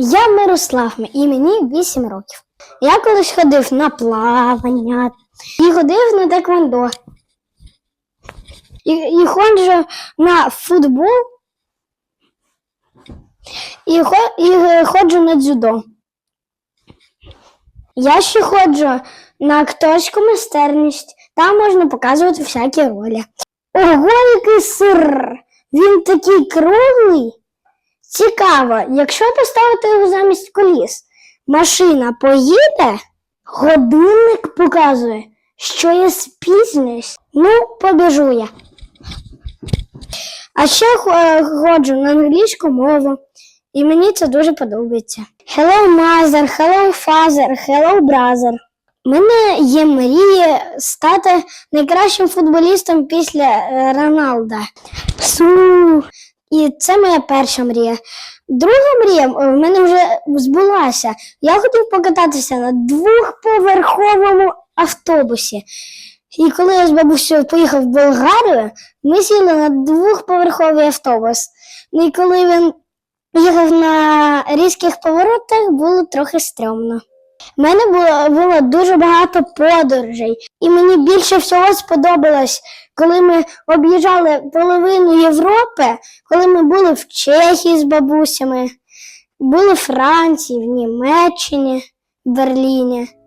Я Мирослав, і мені 8 років. Я колись ходив на плавання і ходив на теквондо. І, і ходжу на футбол. І, і е, ходжу на дзюдо. Я ще ходжу на акторську майстерність. Там можна показувати всякі ролі. Ого, який сир! Він такий круглий. Цікаво, якщо поставити його замість коліс, машина поїде, годинник показує, що я спізнююсь. Ну, побіжу я. А ще ходжу на англійську мову, і мені це дуже подобається. Hello, mother, hello, father, hello, brother. У мене є мрія стати найкращим футболістом після е, Роналда. Су. І це моя перша мрія. Друга мрія е, в мене вже збулася. Я хотів покататися на двохповерховому автобусі. І коли я з бабусею поїхав в Болгарію, ми сіли на двохповерховий автобус. Ну і коли він їхав на різких поворотах, було трохи стрьомно. У мене було, було дуже багато подорожей, і мені більше всього сподобалось, коли ми об'їжджали половину Європи, коли ми були в Чехії з бабусями, були в Франції, в Німеччині, в Берліні.